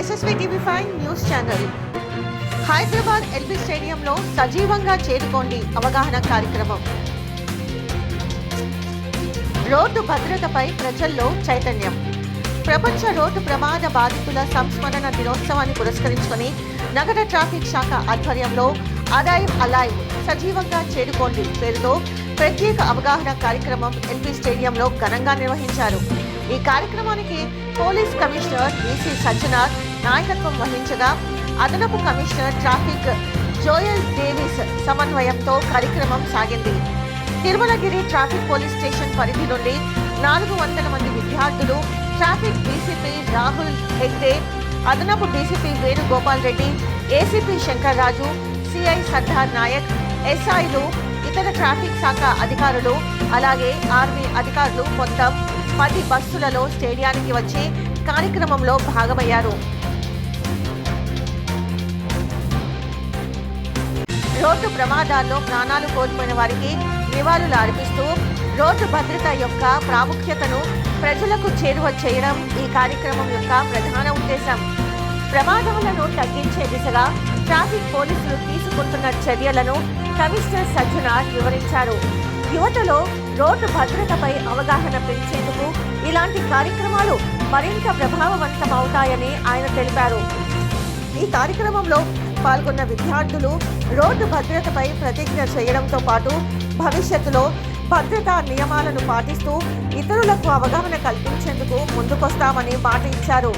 SSV TV five news channel Hyderabad LB స్టేడియంలో సజీవంగా చేరుకోండి అవగాహన కార్యక్రమం. రోడ్డు భద్రతపై ప్రజల్లో చైతన్యం. ప్రపంచ రోడ్డు ప్రమాద బాధితుల సంస్మరణ దినోత్సవాన్ని పురస్కరించుకొని నగర ట్రాఫిక్ శాఖ ఆధ్వర్యంలో అదాయ్ అలైవ్ సజీవంగా చేరుకోండి పేరుతో ప్రత్యేక అవగాహన కార్యక్రమం ఎల్బీ స్టేడియంలో ఘనంగా నిర్వహించారు. ఈ కార్యక్రమానికి పోలీస్ కమిషనర్ విసి సజ్జనార్ నాయకత్వం వహించగా అదనపు కమిషనర్ ట్రాఫిక్ జోయల్ డేవిస్ సమన్వయంతో కార్యక్రమం సాగింది. తిరుమలగిరి ట్రాఫిక్ పోలీస్ స్టేషన్ పరిధి నుండి నాలుగు వందల మంది విద్యార్థులు ట్రాఫిక్ డీసీపీ రాహుల్ హెగ్డే అదనపు DCP Venugopal Reddy ACP Shankar Raju CI Sardar Nayak ఎస్ఐలు ఇతర ట్రాఫిక్ శాఖ అధికారులు అలాగే ఆర్మీ అధికారులు మొత్తం పది బస్సులలో స్టేడియానికి వచ్చి కార్యక్రమంలో భాగమయ్యారు. రోడ్డు ప్రమాదాల్లో ప్రాణాలు కోల్పోయిన వారికి నివాళులు అర్పిస్తూ రోడ్డు భద్రత యొక్క ప్రాముఖ్యతను ప్రజలకు చేరువ చేయడం ఈ కార్యక్రమం యొక్క ప్రధాన ఉద్దేశం. ప్రమాదాలను తగ్గించే దిశగా ట్రాఫిక్ పోలీసులు తీసుకుంటున్న చర్యలను కమిషనర్ సజ్జనార్ వివరించారు. యువతలో రోడ్డు భద్రతపై అవగాహన పెంచేందుకు ఇలాంటి కార్యక్రమాలు మరింత ప్రభావవంతమవుతాయని ఆయన తెలిపారు. ఈ కార్యక్రమంలో పాల్గొన్న విద్యార్థులు రోడ్డు భద్రతపై ప్రతిజ్ఞ చేయడంతో పాటు భవిష్యత్తులో భద్రతా నియమాలను పాటిస్తూ ఇతరులకు అవగాహన కల్పించేందుకు ముందుకొస్తామని మాట ఇచ్చారు.